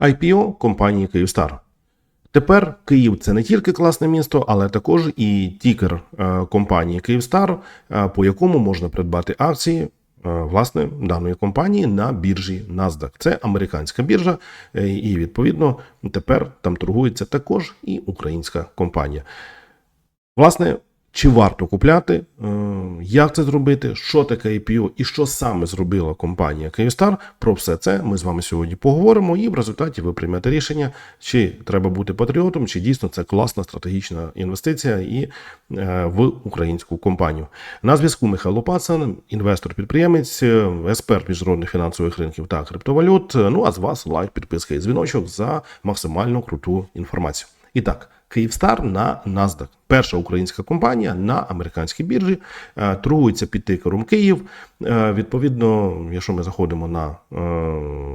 IPO компанії Київстар. Тепер Київ це не тільки класне місто, але також і тікер е, компанії Київстар, е, по якому можна придбати акції е, власне даної компанії на біржі NASDAQ. Це американська біржа, і відповідно тепер там торгується також і українська компанія. Власне, чи варто купляти, е, як це зробити, що таке IPO і що саме зробила компанія Київстар. Про все це ми з вами сьогодні поговоримо, і в результаті ви приймете рішення, чи треба бути патріотом, чи дійсно це класна стратегічна інвестиція і е, в українську компанію. На зв'язку Михайло Пацан, інвестор-підприємець, е, експерт міжнародних фінансових ринків та криптовалют. Ну а з вас лайк, підписка і дзвіночок за максимально круту інформацію. І так. Київстар на NASDAQ. Перша українська компанія на американській біржі е, торгується під тикером Київ. Е, Відповідно, якщо ми заходимо на е,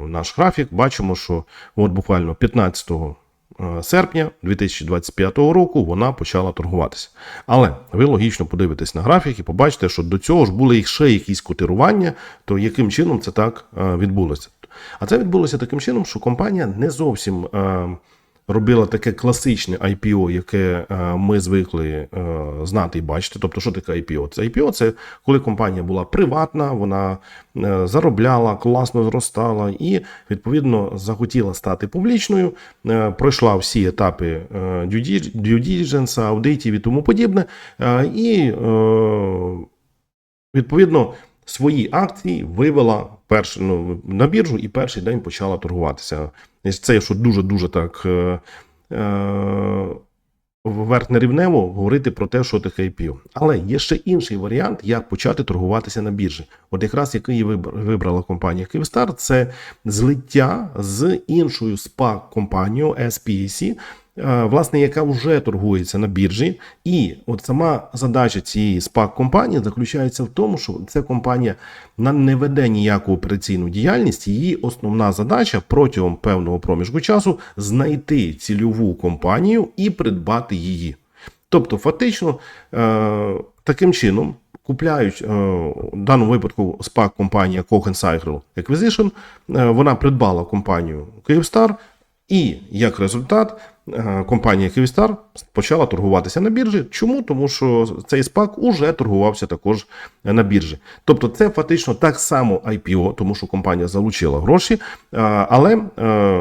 наш графік, бачимо, що от буквально 15 е, серпня 2025 року вона почала торгуватися. Але ви логічно подивитесь на графік і побачите, що до цього ж були ще якісь котирування, то яким чином це так відбулося. А це відбулося таким чином, що компанія не зовсім. Робила таке класичне IPO, яке е, ми звикли е, знати і бачити. Тобто, що таке IPO? Це IPO це коли компанія була приватна, вона е, заробляла, класно зростала і відповідно захотіла стати публічною, пройшла всі етапи due аудитів і тому подібне. І відповідно свої акції вивела перш, ну, на біржу і перший день почала торгуватися. Це що дуже-дуже так е, е, верхнерівнево говорити про те, що таке IPO. Але є ще інший варіант, як почати торгуватися на біржі. От якраз який вибрала компанія Київстар, це злиття з іншою спак компанією SPAC, власне, яка вже торгується на біржі. І от сама задача цієї спак компанії заключається в тому, що ця компанія не веде ніяку операційну діяльність. Її основна задача протягом певного проміжку часу знайти цільову компанію і придбати її. Тобто, фактично, е, таким чином. Купляють е, в даному випадку спак компанія Cohen Cycle Acquisition, е, вона придбала компанію Київстар, і як результат, е, компанія Київстар почала торгуватися на біржі. Чому? Тому що цей спак уже торгувався також на біржі. Тобто, це фактично так само IPO, тому що компанія залучила гроші. е, Але е,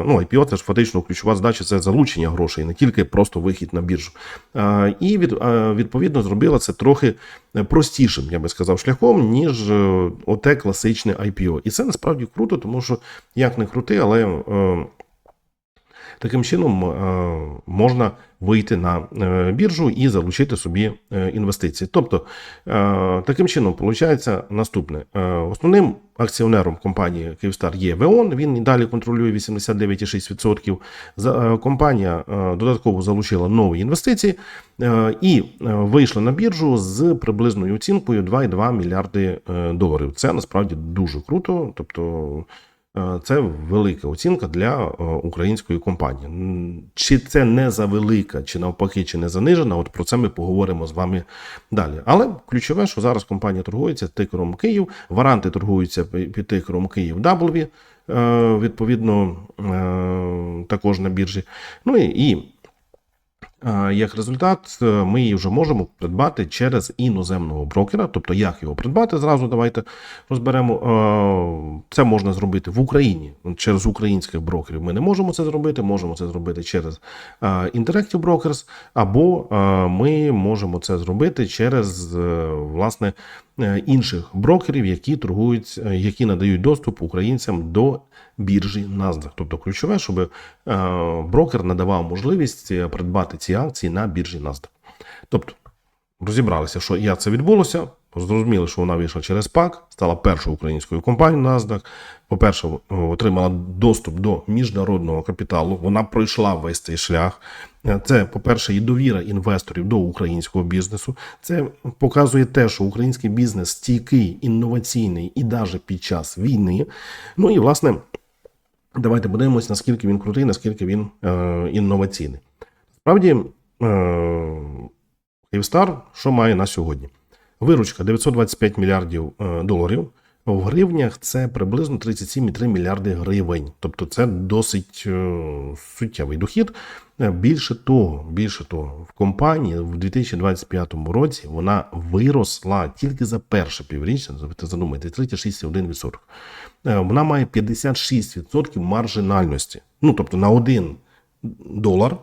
ну, IPO це ж фактично ключова задача це залучення грошей, не тільки просто вихід на біржу. Е, І е, відповідно зробила це трохи простішим, я би сказав, шляхом, ніж е, оте класичне IPO. І це насправді круто, тому що як не крути, але. Таким чином е, можна вийти на е, біржу і залучити собі е, інвестиції. Тобто, таким чином виходить наступне: основним акціонером компанії Київстар є ВЕОН. Він і далі контролює 89,6%. Е, Компанія додатково залучила нові інвестиції і вийшла на біржу з приблизною оцінкою 2,2 мільярди доларів. Це насправді дуже круто. Тобто. Е, Це велика оцінка для е, української компанії. Чи це не завелика, чи навпаки, чи не занижена? От про це ми поговоримо з вами далі. Але ключове, що зараз компанія торгується тикером Київ, варанти торгуються під тикером Київ W, е, відповідно, також на біржі. Ну і, Як результат, е, ми її вже можемо придбати через іноземного брокера. Тобто, як його придбати, зразу давайте розберемо. Е, Це можна зробити в Україні через українських брокерів. Ми не можемо це зробити. Можемо це зробити через е, Interactive Brokers, або е, ми можемо це зробити через е, власне е, інших брокерів, які торгують, е, які надають доступ українцям до біржі NASDAQ. Тобто ключове, щоб е, брокер надавав можливість е, придбати ці акції на біржі NASDAQ. Тобто розібралися, що як це відбулося. Зрозуміли, що вона вийшла через ПАК, стала першою українською компанією NASDAQ. По-перше, отримала доступ до міжнародного капіталу. Вона пройшла весь цей шлях. Е, Це, по-перше, і довіра інвесторів до українського бізнесу. Це показує те, що український бізнес стійкий, інноваційний і навіть під час війни. Ну і власне, давайте подивимось, наскільки він крутий, наскільки він е, інноваційний. Справді, е, Київстар що має на сьогодні? Виручка 925 мільярдів е, доларів. В гривнях це приблизно 37,3 мільярди гривень. Тобто це досить е, суттєвий дохід. Е, Більше того, більше того, в компанії в 2025 році вона виросла тільки за перше півріччя. Задумайте, 36,1%. Е, Вона має 56% маржинальності. Ну тобто на один долар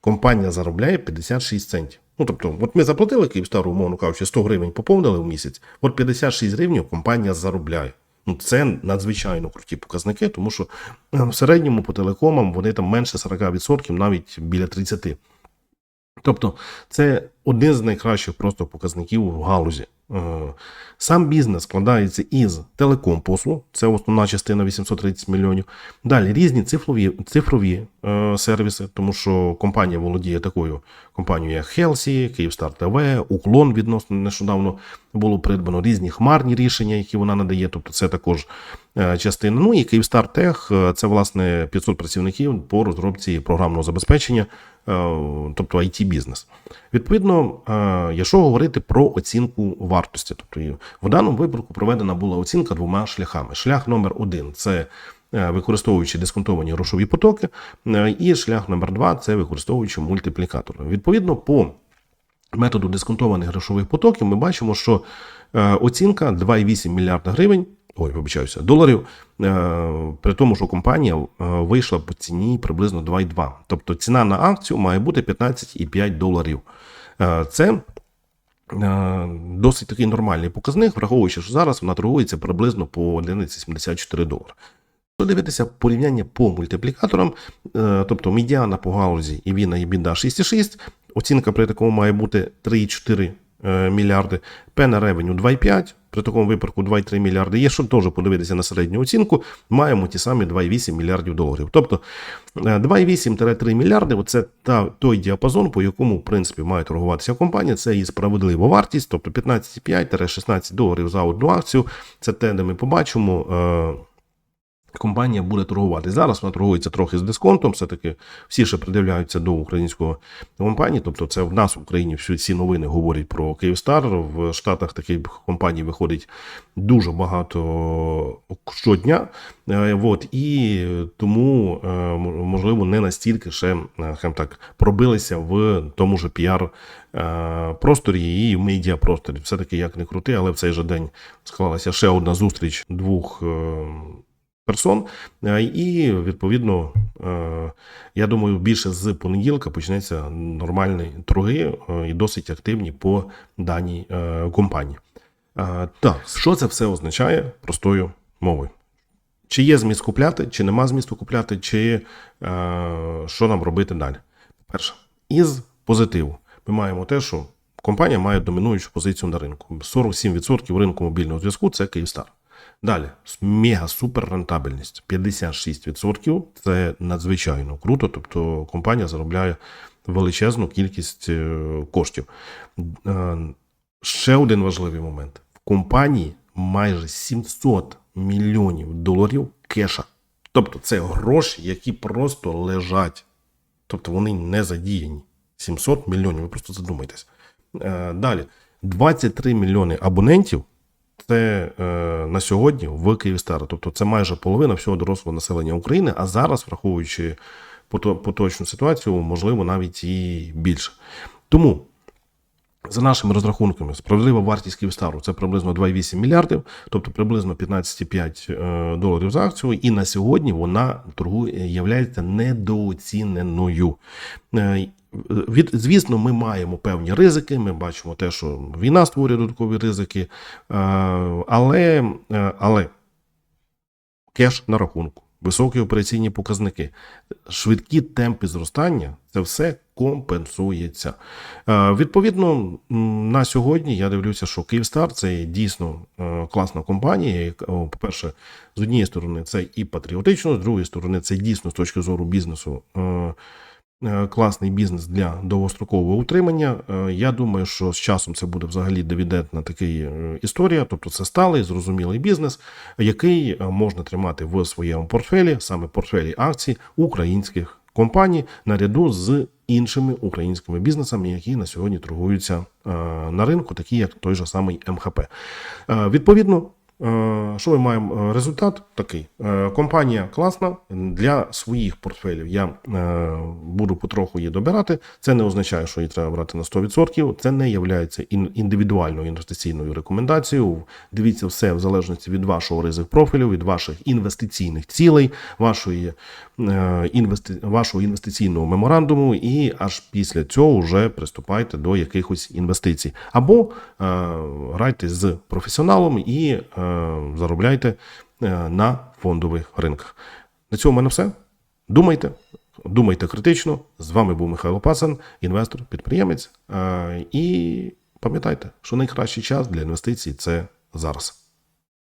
компанія заробляє 56 центів. Ну, тобто, от ми заплатили Київстару, умовно кажучи, 100 гривень поповнили в місяць, от 56 гривень компанія заробляє. Ну, це надзвичайно круті показники, тому що е, в середньому по телекомам вони там менше 40%, навіть біля 30%. Тобто, це один з найкращих просто показників в галузі. Е, Сам бізнес складається із телеком-послуг, це основна частина 830 мільйонів. Далі різні цифрові, цифрові е, сервіси, тому що компанія володіє такою компанією, як Хелсі, Київстар ТВ, Уклон відносно нещодавно було придбано різні хмарні рішення, які вона надає. Тобто, це також е, частина. Ну і Київстар Тех е, це власне 500 працівників по розробці програмного забезпечення, е, тобто it бізнес. Відповідно, якщо говорити про оцінку вартості, тобто в даному випадку проведена була оцінка двома шляхами. Шлях номер один це використовуючи дисконтовані грошові потоки, і шлях номер два це використовуючи мультиплікатори. Відповідно, по методу дисконтованих грошових потоків ми бачимо, що е, оцінка 2,8 мільярда гривень. Ой, вибачаюся, доларів, е, при тому, що компанія е, вийшла по ціні приблизно 2,2. Тобто ціна на акцію має бути 15,5 доларів. Це досить такий нормальний показник, враховуючи, що зараз вона торгується приблизно по 11,74 долари. Якщо дивитися порівняння по мультиплікаторам, тобто медіана по галузі і Віна і Біда 6,6, оцінка при такому має бути 3,4 е, мільярди, Пена ревеню 2,5, при такому випадку 2,3 мільярди. Є що теж подивитися на середню оцінку, маємо ті самі 2,8 мільярдів доларів. Тобто е, 2,8-3 мільярди це та, той діапазон, по якому, в принципі, має торгуватися компанія. Це її справедлива вартість, тобто 15,5-16 доларів за одну акцію. Це те, де ми побачимо. Компанія буде торгувати. Зараз вона торгується трохи з дисконтом. Все-таки всі ще придивляються до української компанії. Тобто, це в нас в Україні всі новини говорять про Київстар. В Штатах таких компаній виходить дуже багато щодня. Е, От, і тому, е, можливо, не настільки ще е, так пробилися в тому ж піар е, просторі і в медіа просторі. Все-таки як не крути, але в цей же день склалася ще одна зустріч двох. Персон. Е, І відповідно, е, я думаю, більше з понеділка почнеться нормальні торги е, і досить активні по даній компанії. Так, що це все означає простою мовою? Чи є зміст купляти, чи нема змісту купляти, чи що нам робити далі? Перше, із позитиву ми маємо те, що компанія має домінуючу позицію на ринку. 47% ринку мобільного зв'язку це Київстар. Далі, мега супер рентабельність 56%. Це надзвичайно круто. Тобто компанія заробляє величезну кількість е, коштів. Е, Ще один важливий момент: в компанії майже 700 мільйонів доларів кеша. Тобто, це гроші, які просто лежать. Тобто вони не задіяні. 700 мільйонів. Ви просто задумайтесь. Е, Далі, 23 мільйони абонентів. Це е, на сьогодні в Київстар. Тобто це майже половина всього дорослого населення України, а зараз, враховуючи поточну ситуацію, можливо, навіть і більше. Тому, за нашими розрахунками, справедлива вартість Київстару це приблизно 2,8 мільярдів, тобто приблизно 15,5 е, доларів за акцію. І на сьогодні вона торгує, являється недооціненою. Е, від, звісно, ми маємо певні ризики. Ми бачимо те, що війна створює додаткові ризики, е, але, але кеш на рахунку, високі операційні показники, швидкі темпи зростання це все компенсується. Е, Відповідно, на сьогодні я дивлюся, що Київстар це дійсно е, класна компанія. По-перше, з однієї сторони, це і патріотично, з другої сторони, це дійсно з точки зору бізнесу. Е, Класний бізнес для довгострокового утримання. Е, Я думаю, що з часом це буде взагалі дивідендна такий е, історія, тобто це сталий, зрозумілий бізнес, який можна тримати в своєму портфелі, саме портфелі акцій українських компаній, наряду з іншими українськими бізнесами, які на сьогодні торгуються на ринку, такі як той же самий МХП. Відповідно, Що ми маємо? Е, Результат такий. Е, Компанія класна для своїх портфелів. Я е, буду потроху її добирати. Це не означає, що її треба брати на 100%. Це не є індивідуальною інвестиційною рекомендацією. Дивіться все в залежності від вашого ризик профілю, від ваших інвестиційних цілей, вашої, е, інвести... вашого інвестиційного меморандуму, і аж після цього вже приступайте до якихось інвестицій. Або е, грайте з професіоналом і е, заробляйте е, на фондових ринках. На цьому в мене все. Думайте, думайте критично. З вами був Михайло Пасан, інвестор, підприємець. Е, І пам'ятайте, що найкращий час для інвестицій це зараз.